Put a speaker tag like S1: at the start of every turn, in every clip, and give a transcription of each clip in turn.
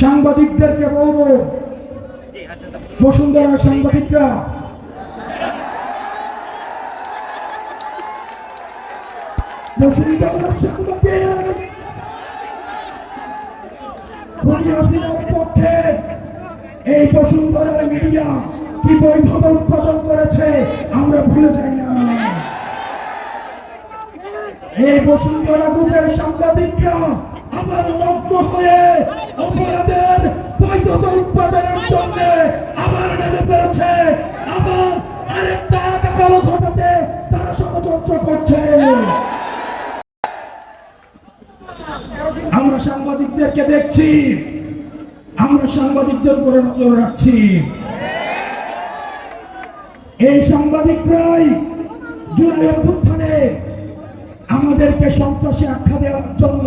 S1: সাংবাদিকদেরকে বলব বসুন্ধরার সাংবাদিকরা। সাংবাদিক। পক্ষে এই বসুন্ধরার মিডিয়া কি বৈধতা উৎপাদন করেছে, আমরা ভুলে যাই না। এই বসুন্ধরা গ্রুপের সাংবাদিকরা আবার নগ্ন হয়ে অপরাধের বৈধতা উৎপাদনের জন্য আবার নেমে পেরেছে আবার আরেকটা কাকালো ঘটাতে তারা ষড়যন্ত্র করছে। আমরা সাংবাদিকদেরকে দেখছি। আমরা সাংবাদিকদের উপরে নজর রাখছি। এই সাংবাদিকরাই জুলাই অভ্যুত্থানে আমাদেরকে সন্ত্রাসী আখ্যা দেওয়ার জন্য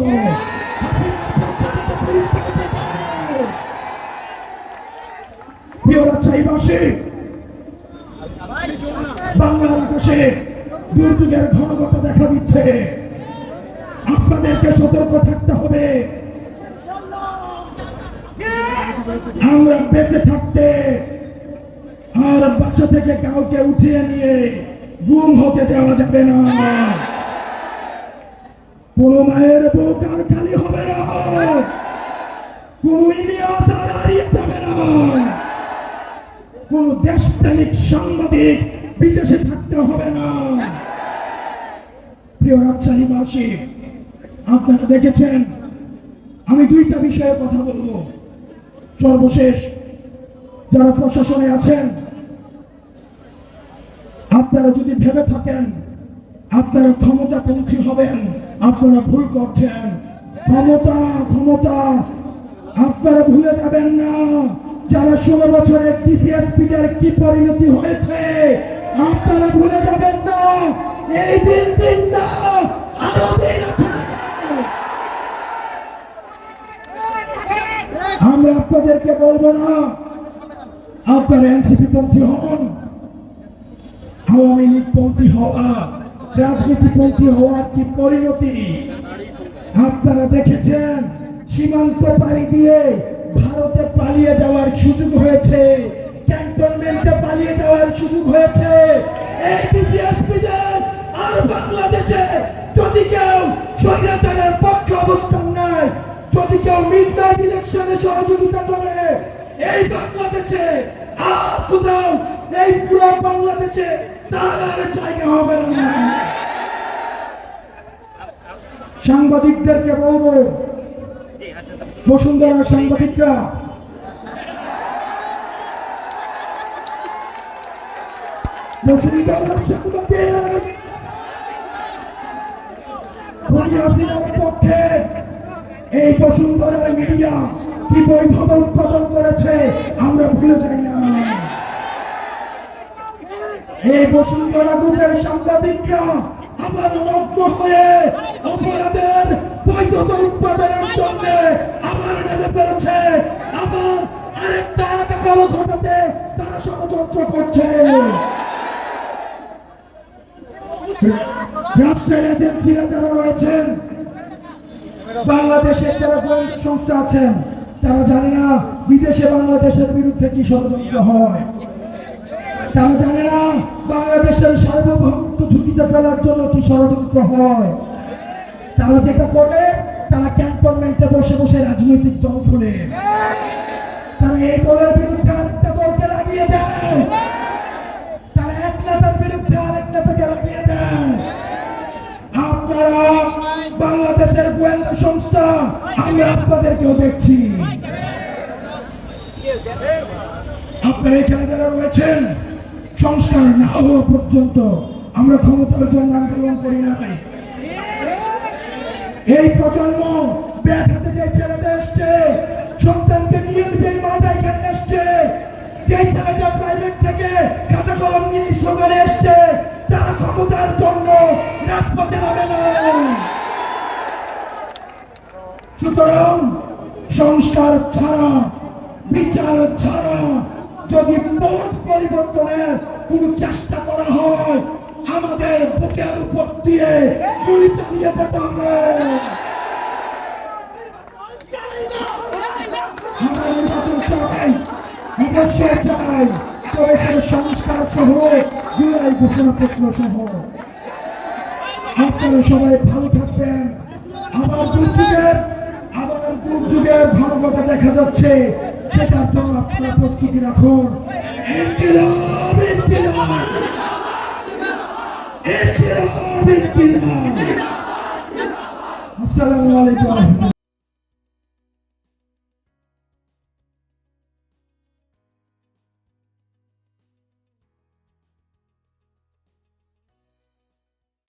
S1: দুর্যোগের ঘনঘটা দেখা দিচ্ছে। আপনাদেরকে সতর্ক থাকতে হবে। আমরা বেঁচে থাকতে আর বাসা থেকে কাউকে উঠিয়ে নিয়ে গুম হতে দেওয়া যাবে না। কোন মায়ের বুক আর দেশপ্রেমিক সাংবাদিক, বিদেশে থাকতে হবে না। প্রিয় রাজশাহীবাসী আপনারা দেখেছেন, আমি দুইটা বিষয়ে কথা বলব। সর্বশেষ, যারা প্রশাসনে আছেন, আপনারা যদি ভেবে থাকেন, আপনারা ক্ষমতাপন্থী হবেন, আপনারা ভুল করছেন। ক্ষমতা ক্ষমতা, আপনারা ভুলে যাবেন না। যারা ষোলো বছরের ডিসিএসপিদের কি পরিণতি হয়েছে, আপনারা ভুলে যাবেন না। এই দিন দিন না, আরও দিন আমরা আপনাদেরকে বলব না, আপনারা এনসিপি পন্থী হন। আওয়ামী লীগ পন্থী হওয়া, রাজনীতি পন্থী হওয়ার কি পরিণতি? আপনারা দেখেছেন, সীমান্ত পাড়ি দিয়ে ভারতে পালিয়ে যাওয়ার সুযোগ হয়েছে। ক্যান্টনমেন্টে পালিয়ে যাওয়ার সুযোগ হয়েছে। আর বাংলাদেশে যদি কেউ পক্ষে অবস্থান নেয়, যদি কেউ মিডনাইট ইলেকশনে সহযোগিতা করে, এই বাংলাদেশে আর কোথাও, এই পুরো বাংলাদেশে তার আর জায়গা হবে না। সাংবাদিকদেরকে বলব বসুন্ধরার সাংবাদিকরা। পক্ষে এই মিডিয়া কি বৈধতা উৎপাদন করেছে, আমরা ভুলে যাই না। এই বসুন্ধরা গ্রুপের সাংবাদিকরা আবার নগ্ন হয়ে অপরাধের বৈধতা উৎপাদনের জন্য আবার নেমে পেরেছে আবার আরেকটা কাকালো ঘটাতে তারা ষড়যন্ত্র করছে। রাষ্ট্রের এজেন্সিরা যারা রয়েছেন, বাংলাদেশের যারা গোয়েন্দা সংস্থা আছেন, তারা জানে না বিদেশে বাংলাদেশের বিরুদ্ধে কি ষড়যন্ত্র হয়। তারা জানে না বাংলাদেশের সার্বভৌমত্ব ঝুঁকিতে ফেলার জন্য কি ষড়যন্ত্র হয়। তারা যেটা করে, তারা ক্যান্টনমেন্টে বসে বসে রাজনৈতিক দল খোলে। তারা এই দলের বিরুদ্ধে আরেকটা দলকে লাগিয়ে দেয়। তারা এক নেতার বিরুদ্ধে আরেক নেতাকে লাগিয়ে দেয়। আপনারা বাংলাদেশের গোয়েন্দা সংস্থা আমরা আপনাদেরকেও দেখছি। আপনারা এখানে যারা রয়েছেন, সংস্কার না হওয়া পর্যন্ত আমরা ক্ষমতার জন্য আন্দোলন করি নাই। এই প্রজন্ম ব্যাট হাতে যে ছেলেটা এসছে, সন্তানকে নিয়ে নিজের মাটা এখানে এসছে। যে ছেলেটা প্রাইভেট থেকে খাতা কলম নিয়ে স্লোগানে এসছে, তারা ক্ষমতার জন্য রাজপথে নামে না। সুতরাং সংস্কার ছাড়া, বিচার ছাড়া যদি পথ পরিবর্তনের কোন চেষ্টা করা হয়, আমাদের বুকের উপর দিয়ে গুলি চালিয়ে যেতে হবে। চাই তবে সেটা সংস্কার সহ জুলাই ঘোষণাপত্র সহ। আপনারা সবাই ভালো থাকবেন। আবার দুর্যোগের আবার দুর্যোগের ভয়াবহতা দেখা যাচ্ছে। সেটার জন্য আপনারা প্রস্তুতি রাখুন। ইনকিলাব ইনকিলাব। ইনকিলাব ইনকিলাব। আসসালামু আলাইকুম।